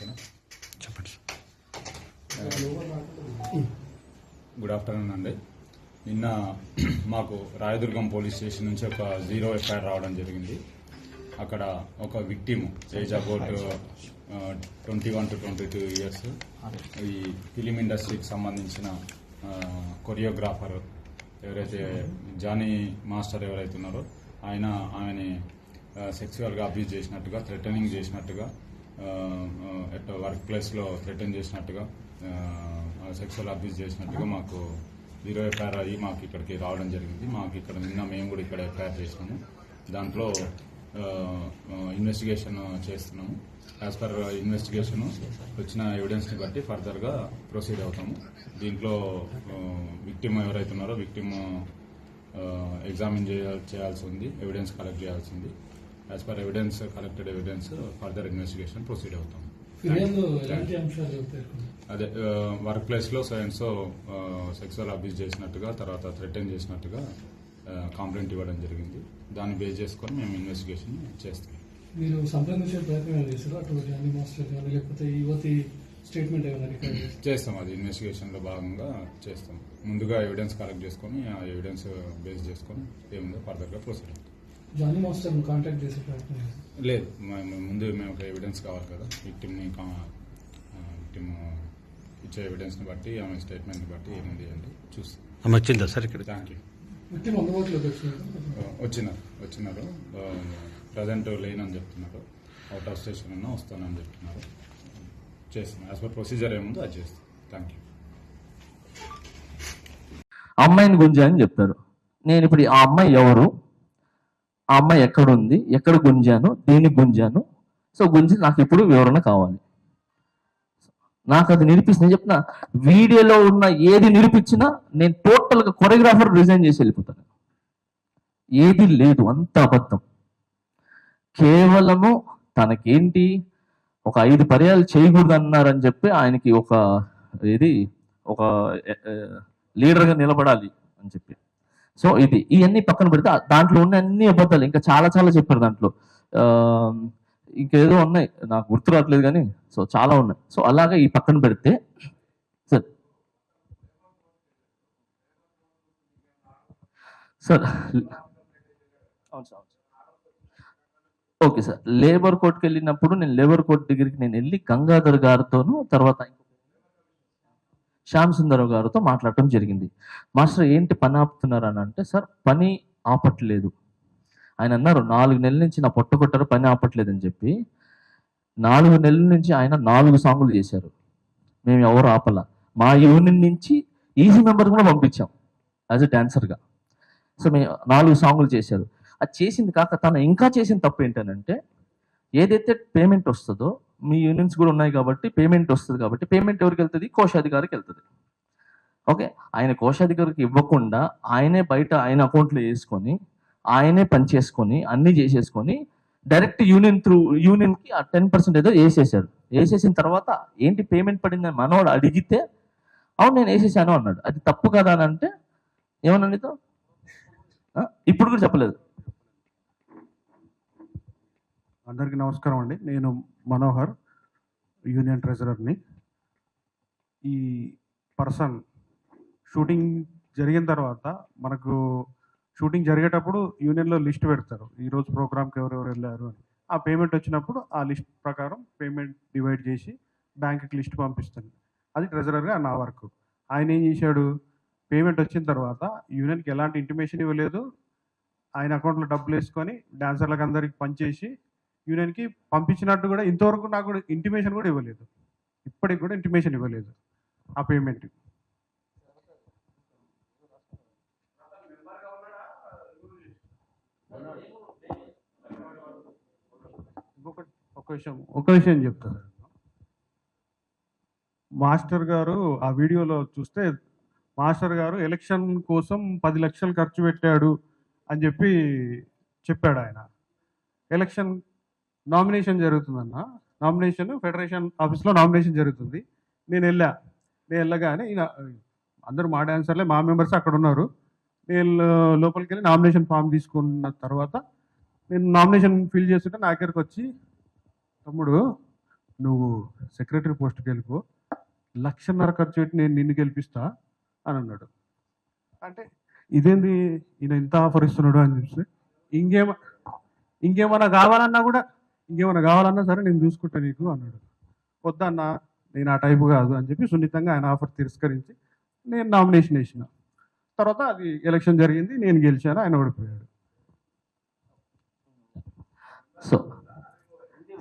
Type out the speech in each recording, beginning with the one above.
ఓకేనా? చెప్పండి. Good afternoon అండి. నిన్న మాకు రాయదుర్గం పోలీస్ స్టేషన్ నుంచి ఒక జీరో ఎఫ్ఐఆర్ రావడం జరిగింది. అక్కడ ఒక victim age about twenty one to twenty two years. ఈ ఫిలిం ఇండస్ట్రీకి సంబంధించిన కొరియోగ్రాఫర్ ఎవరైతే జానీ మాస్టర్ ఎవరైతే ఉన్నారో ఆయన ఆమెని సెక్సువల్గా అబ్యూజ్ చేసినట్టుగా థ్రెటనింగ్ చేసినట్టుగా వర్క్ ప్లేస్లో థ్రెటన్ చేసినట్టుగా సెక్షువల్ అబ్యూస్ చేసినట్టుగా మాకు జీరో ఎఫ్ఐఆర్ అయ్యి మాకు ఇక్కడికి రావడం జరిగింది. మాకు ఇక్కడ నిన్న మేము కూడా ఇక్కడ ఎఫ్ఐఆర్ చేసినాము. దాంట్లో ఇన్వెస్టిగేషన్ చేస్తున్నాము. యాజ్ పర్ ఇన్వెస్టిగేషన్ వచ్చిన ఎవిడెన్స్ని బట్టి ఫర్దర్గా ప్రొసీడ్ అవుతాము. దీంట్లో విక్టిమ్ ఎవరైతే ఉన్నారో విక్టిమ్ ఎగ్జామిన్ చేయాల్సి ఉంది ఎవిడెన్స్ కలెక్ట్ చేయాల్సి ఉంది. As per evidence collected evidence further investigation proceed అవుతాం. అదే వర్క్ ప్లేస్లో so and so sexual abuse చేసినట్టుగా తర్వాత థ్రెటన్ చేసినట్టుగా కంప్లైంట్ ఇవ్వడం జరిగింది. దాన్ని బేస్ చేసుకొని మేము ఇన్వెస్టిగేషన్ చేస్తాం. మీరు సంప్రదించే ప్రయత్నం చేశారు? అటు జానీ మాస్టర్ కానీ లేకపోతే యువతి స్టేట్మెంట్ ఏమైనా చేస్తాం. అది ఇన్వెస్టిగేషన్లో భాగంగా చేస్తాం. ముందుగా ఎవిడెన్స్ కలెక్ట్ చేసుకొని ఆ ఎవిడెన్స్ బేస్ చేసుకొని ఏముందో ఫర్దర్గా ప్రొసీడ్ అవుతాం. జానీ మాస్టర్ కాంటాక్ట్ చేసే ప్రయత్నం లేదు ముందు మేము ఒక ఎవిడెన్స్ కావాలి కదా. విక్టిమ్ని విక్టిమ్ ఇచ్చే ఎవిడెన్స్ని బట్టి ఆమె స్టేట్మెంట్ని బట్టి ఏముంది చూస్తాం. ఆమె వచ్చిందా సార్ ఇక్కడ థ్యాంక్ యూ అందుబాటులోకి వచ్చినారు వచ్చినారు. వచ్చినారు ప్రజెంట్ లేనని చెప్తున్నారు. అవుట్ ఆఫ్ స్టేషన్ ఉన్నా వస్తానని చెప్తున్నారు. చేస్తాం. యాజ్ పర్ ప్రొసీజర్ ఏముందో అది చేస్తాం. థ్యాంక్ యూ అమ్మాయిని గుంజా అని చెప్తారు. నేను ఇప్పుడు ఆ అమ్మాయి ఎవరు? ఆ అమ్మాయి ఎక్కడుంది? ఎక్కడ గుంజాను? దేనికి గుంజాను? సో గుంజి నాకు ఇప్పుడు వివరణ కావాలి. నాకు అది నిరూపిస్తుంది నేను చెప్తున్నా వీడియోలో ఉన్న ఏది నిరూపించినా నేను టోటల్గా కొరియోగ్రాఫర్ రిజైన్ చేసి వెళ్ళిపోతాను. ఏది లేదు అంత అబద్ధం. కేవలము తనకేంటి? ఒక ఐదు పర్యాలు చేయకూడదు అన్నారని చెప్పి ఆయనకి ఒక ఇది ఒక లీడర్గా నిలబడాలి అని చెప్పి. సో ఇది ఇవన్నీ పక్కన పెడితే దాంట్లో ఉన్న అన్ని అబద్ధాలు. ఇంకా చాలా చాలా చెప్పారు దాంట్లో. ఇంకేదో ఉన్నాయి. నాకు గుర్తు రావట్లేదు కానీ సో చాలా ఉన్నాయి. సో అలాగా ఈ పక్కన పెడితే సార్. సార్ అవును సార్ ఓకే సార్. లేబర్ కోర్టుకి వెళ్ళినప్పుడు నేను లేబర్ కోర్ట్ దగ్గరికి నేను వెళ్ళి గంగాధర్ గారితోనూ తర్వాత శ్యామ్ సుందర్ గారితో మాట్లాడటం జరిగింది. మాస్టర్ ఏంటి పని ఆపుతున్నారు అని అంటే సార్ పని ఆపట్లేదు. ఆయన అన్నారు నాలుగు నెలల నుంచి నా పొట్ట కొట్టారు పని ఆపట్లేదు అని చెప్పి. నాలుగు నెలల నుంచి ఆయన నాలుగు సాంగులు చేశారు. మేము ఎవరు ఆపల. మా యూనియన్ నుంచి ఈజీ మెంబర్ కూడా పంపించాం యాజ్ అ డాన్సర్గా సో మేము నాలుగు సాంగులు చేశారు. అది చేసింది కాక తను ఇంకా చేసిన తప్పు ఏంటనంటే ఏదైతే పేమెంట్ వస్తుందో మీ యూనియన్స్ కూడా ఉన్నాయి కాబట్టి పేమెంట్ వస్తుంది కాబట్టి పేమెంట్ ఎవరికి వెళ్తుంది? కోశాధికారికి వెళ్తుంది. ఓకే ఆయన కోశాధికారికి ఇవ్వకుండా ఆయనే బయట ఆయన అకౌంట్లో వేసుకొని ఆయనే పని చేసుకొని అన్నీ చేసేసుకొని డైరెక్ట్ యూనియన్ త్రూ యూనియన్కి ఆ టెన్ పర్సెంట్ ఏదో వేసేసాడు వేసేసిన తర్వాత ఏంటి పేమెంట్ పడిందని మనవాడు అడిగితే అవును నేను వేసేసాను అన్నాడు. అది తప్పు కదా అని అంటే ఏమన్నా నీతో ఇప్పుడు కూడా చెప్పలేదు. అందరికీ నమస్కారం అండి. నేను మనోహర్ యూనియన్ ట్రెజరర్ని. ఈ పర్సన్ షూటింగ్ జరిగిన తర్వాత మనకు షూటింగ్ జరిగేటప్పుడు యూనియన్లో లిస్ట్ పెడతారు. ఈరోజు ప్రోగ్రామ్కి ఎవరెవరు వెళ్ళారు అని. ఆ పేమెంట్ వచ్చినప్పుడు ఆ లిస్ట్ ప్రకారం పేమెంట్ డివైడ్ చేసి బ్యాంక్కి లిస్ట్ పంపిస్తాను. అది ట్రెజరర్గా నా వర్క్. ఆయన ఏం చేశాడు? పేమెంట్ వచ్చిన తర్వాత యూనియన్కి ఎలాంటి ఇంటిమేషన్ ఇవ్వలేదు. ఆయన అకౌంట్లో డబ్బులు వేసుకొని డాన్సర్లకు అందరికి పనిచేసి యూనియన్కి పంపించినట్టు కూడా ఇంతవరకు నాకు కూడా ఇంటిమేషన్ కూడా ఇవ్వలేదు. ఇప్పటికి కూడా ఇంటిమేషన్ ఇవ్వలేదు ఆ పేమెంట్ ఇంకొకటి ఒక విషయం ఒక విషయం చెప్తారు మాస్టర్ గారు ఆ వీడియోలో చూస్తే మాస్టర్ గారు ఎలక్షన్ కోసం పది లక్షలు ఖర్చు పెట్టాడు అని చెప్పి చెప్పాడు ఆయన. ఎలక్షన్ నామినేషన్ జరుగుతుందన్న. నామినేషన్ ఫెడరేషన్ ఆఫీస్లో నామినేషన్ జరుగుతుంది. నేను వెళ్ళా నేను వెళ్ళగానే ఈయన అందరూ మా డాన్సర్లే మా మెంబర్స్ అక్కడ ఉన్నారు. నేను లోపలికి వెళ్ళి నామినేషన్ ఫామ్ తీసుకున్న తర్వాత నేను నామినేషన్ ఫిల్ చేస్తుంటే నా దగ్గరకు వచ్చి తమ్ముడు నువ్వు సెక్రటరీ పోస్ట్కి వెళ్ళిపో లక్షన్నర ఖర్చు పెట్టి నేను నిన్ను గెలిపిస్తా అని అన్నాడు. అంటే ఇదేంది? ఈయన ఇంత ఆఫర్ ఇస్తున్నాడు అని చెప్పి. ఇంకేమ ఇంకేమన్నా కావాలన్నా కూడా ఇంకేమన్నా కావాలన్నా సరే నేను చూసుకుంటా నీకు అన్నాడు. వద్దన్నా నేను ఆ టైపు కాదు అని చెప్పి సున్నితంగా ఆయన ఆఫర్ తిరస్కరించి నేను నామినేషన్ వేసిన. తర్వాత అది ఎలక్షన్ జరిగింది నేను గెలిచాను ఆయన ఓడిపోయాడు. సో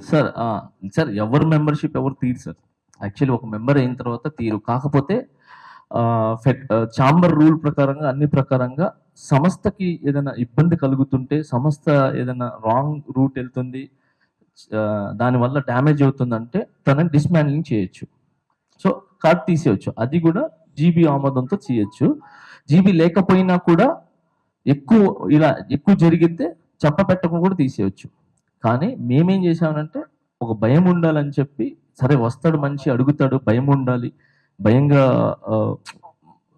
సార్ సార్ ఎవరు మెంబర్షిప్ ఎవరు తీరు సార్? యాక్చువల్లీ ఒక మెంబర్ అయిన తర్వాత తీరు. కాకపోతే చాంబర్ రూల్ ప్రకారంగా అన్ని ప్రకారంగా సంస్థకి ఏదైనా ఇబ్బంది కలుగుతుంటే సంస్థ ఏదైనా రాంగ్ రూట్ వెళ్తుంది దానివల్ల డ్యామేజ్ అవుతుందంటే తనని డిస్మాండ్లింగ్ చేయొచ్చు. సో కార్డ్ తీసేయచ్చు. అది కూడా జీబీ ఆమోదంతో చేయొచ్చు జీబీ లేకపోయినా కూడా ఎక్కువ ఇలా ఎక్కువ జరిగితే చెప్ప పెట్టకుండా కూడా తీసేయచ్చు. కానీ మేమేం చేసామంటే ఒక భయం ఉండాలని చెప్పి సరే వస్తాడు మనిషి అడుగుతాడు భయం ఉండాలి. భయంగా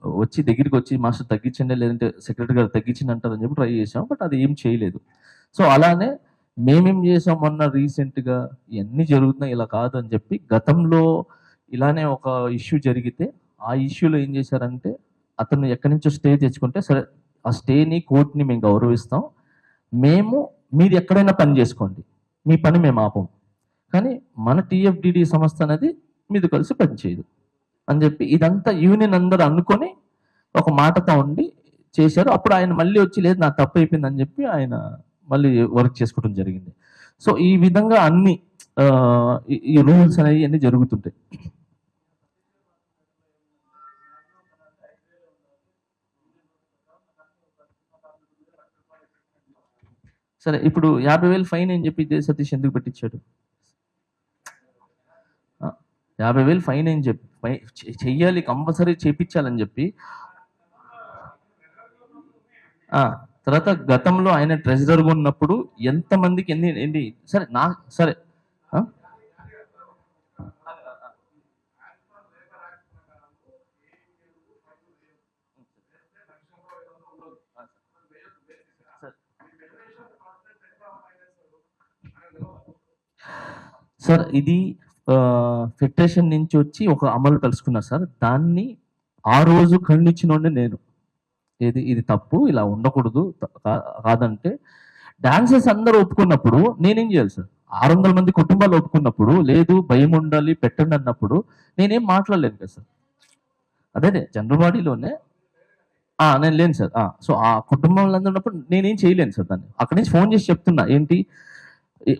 వచ్చి దగ్గరికి వచ్చి మాస్టర్ తగ్గించండి లేదంటే సెక్రటరీ గారు తగ్గించండి అంటారని చెప్పి ట్రై చేసాం బట్ అది ఏం చేయలేదు. సో అలానే మేమేం చేసాం మొన్న రీసెంట్గా? ఇవన్నీ జరుగుతున్నాయి ఇలా కాదని చెప్పి గతంలో ఇలానే ఒక ఇష్యూ జరిగితే ఆ ఇష్యూలో ఏం చేశారంటే అతను ఎక్కడి నుంచో స్టే తెచ్చుకుంటే సరే ఆ స్టేని కోర్టుని మేము గౌరవిస్తాం. మేము మీరు ఎక్కడైనా పని చేసుకోండి. మీ పని మేము ఆపం. కానీ మన టీఎఫ్డిడి సంస్థ అనేది మీది కలిసి పనిచేయదు అని చెప్పి ఇదంతా యూనియన్ అందరూ అనుకొని ఒక మాటతో ఉండి చేశారు. అప్పుడు ఆయన మళ్ళీ వచ్చి లేదు నా తప్పు అయిపోయింది అని చెప్పి ఆయన మళ్ళీ వర్క్ చేసుకోవడం జరిగింది. సో ఈ విధంగా అన్ని ఈ- రూల్స్ అనేవి అన్ని జరుగుతుంటాయి. సరే ఇప్పుడు యాభై వేలు ఫైన్ అని చెప్పి సతీష్ ఎందుకు పెట్టించాడు? యాభై వేలు ఫైన్ అని చెప్పి చెయ్యాలి కంపల్సరీ చేపించాలని చెప్పి తర్వాత గతంలో ఆయన ట్రెజరర్గా ఉన్నప్పుడు ఎంతమందికి ఎన్ని ఎన్ని సరే నా సరే సార్ ఇది ఫెడరేషన్ నుంచి వచ్చి ఒక అమలు కలుసుకున్నా సార్. దాన్ని ఆ రోజు ఖండించిన నేను. ఏది ఇది తప్పు ఇలా ఉండకూడదు కాదంటే డాన్సర్స్ అందరూ ఒప్పుకున్నప్పుడు నేనేం చేయాలి సార్? ఆరు వందల మంది కుటుంబాలు ఒప్పుకున్నప్పుడు లేదు భయం ఉండాలి పెట్టండి అన్నప్పుడు నేనేం మాట్లాడలేను కదా సార్. అదే జనరల్ బాడీలోనే నేను లేను సార్ సో ఆ కుటుంబంలో ఉన్నప్పుడు నేనేం చేయలేను సార్ దాన్ని. అక్కడి నుంచి ఫోన్ చేసి చెప్తున్నా ఏంటి?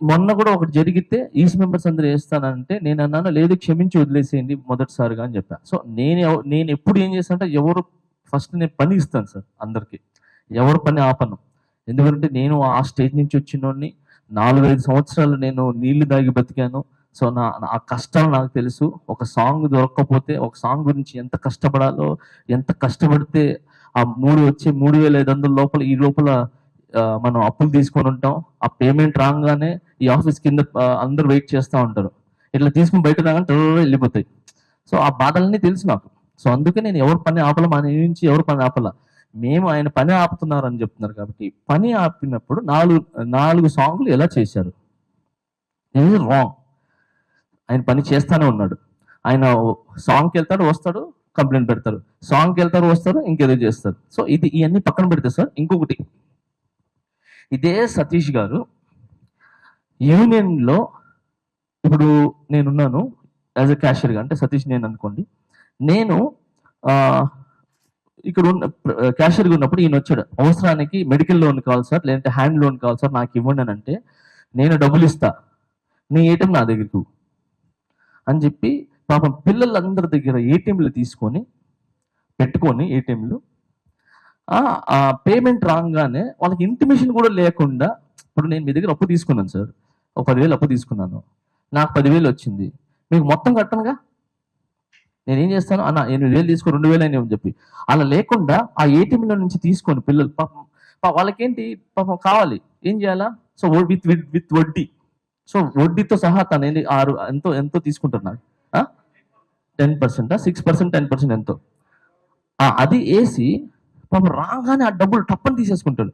మొన్న కూడా ఒకటి జరిగితే ఈస్ట్ మెంబర్స్ అందరూ వేస్తానంటే నేను అన్నాను లేదు క్షమించి వదిలేసేయండి మొదటిసారిగా అని చెప్పాను సో నేను నేను ఎప్పుడు ఏం చేస్తానంటే ఎవరు ఫస్ట్ నేను పని ఇస్తాను సార్ అందరికి. ఎవరు పని ఆపను. ఎందుకంటే నేను ఆ స్టేజ్ నుంచి వచ్చినోడిని నాలుగైదు సంవత్సరాలు నేను నీళ్ళు దాగి బతికాను. సో నా నా- ఆ కష్టాలు నాకు తెలుసు. ఒక సాంగ్ దొరకకపోతే ఒక సాంగ్ గురించి ఎంత కష్టపడాలో ఎంత కష్టపడితే ఆ మూడు వచ్చే మూడు వేల ఐదు వందల లోపల ఈ లోపల మనం అప్పులు తీసుకొని ఉంటాం. ఆ పేమెంట్ రాగానే ఈ ఆఫీస్ కింద అందరు అందరూ వెయిట్ చేస్తూ ఉంటారు. ఇట్లా తీసుకుని బయట రాగానే వెళ్ళిపోతాయి. సో ఆ బాధలన్నీ తెలుసు నాకు. సో అందుకే నేను ఎవరు పని ఆపల మా నుంచి ఎవరు పని ఆపల. మేము ఆయన పని ఆపుతున్నారు అని చెప్తున్నారు కాబట్టి పని ఆపినప్పుడు నాలుగు నాలుగు సాంగ్లు ఎలా చేశారు? ఇది రాంగ్ ఆయన పని చేస్తానే ఉన్నాడు. ఆయన సాంగ్కి వెళ్తాడు వస్తాడు కంప్లైంట్ పెడతారు సాంగ్కి వెళ్తారు వస్తారు ఇంకేదో చేస్తారు. సో ఇది ఇవన్నీ పక్కన పెడితే సార్ ఇంకొకటి. ఇదే సతీష్ గారు యూనియన్లో ఇప్పుడు నేనున్నాను యాజ్ ఎ క్యాషియర్గా అంటే సతీష్ నేను అనుకోండి. నేను ఇక్కడ ఉన్న క్యాషియర్గా ఉన్నప్పుడు ఈయన వచ్చాడు. అవసరానికి మెడికల్ లోన్ కావాలి సార్ లేదంటే హ్యాండ్ లోన్ కావాలి సార్ నాకు ఇవ్వండి అని అంటే నేను డబ్బులు ఇస్తా. నీ ఏటీఎం నా దగ్గరకు అని చెప్పి పాపం పిల్లలందరి దగ్గర ఏటీఎంలు తీసుకొని పెట్టుకొని ఏటీఎంలు ఆ పేమెంట్ రాగానే వాళ్ళకి ఇంటిమేషన్ కూడా లేకుండా ఇప్పుడు నేను మీ దగ్గర అప్పు తీసుకున్నాను సార్. ఒక పదివేలు అప్పు తీసుకున్నాను. నాకు పదివేలు వచ్చింది. మీకు మొత్తం కట్టనుగా? నేను ఏం చేస్తాను? అన్న ఎనిమిది వేలు తీసుకో రెండు వేలు అని చెప్పి. అలా లేకుండా ఆ ఏటీఎంలో నుంచి తీసుకొని పిల్లలు పాపం వాళ్ళకేంటి? పాపం కావాలి. ఏం చేయాలా? సో విత్ విత్ విత్ వడ్డీ. సో వడ్డీతో సహా తను ఏంటి ఆరు ఎంతో ఎంతో తీసుకుంటున్నాడు. Ten percent? Six percent ten percent ఎంతో. అది వేసి పాపం రాగానే ఆ డబ్బులు టప్పని తీసేసుకుంటాడు.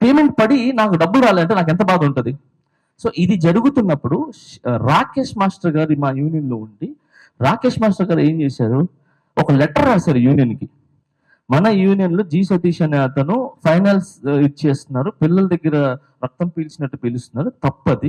పేమెంట్ పడి నాకు డబ్బులు రాలంటే నాకు ఎంత బాధ ఉంటుంది? సో ఇది జరుగుతున్నప్పుడు రాకేష్ మాస్టర్ గారు మా యూనియన్లో ఉండి రాకేష్ మాస్టర్ గారు ఏం చేశారు? ఒక లెటర్ రాశారు యూనియన్కి. మన యూనియన్లో జీ జి సతీష్ అనే అతను ఫైనల్స్ ఇచ్చేస్తున్నారు. పిల్లల దగ్గర రక్తం పీల్చినట్టు పీలుస్తున్నారు. తప్పది.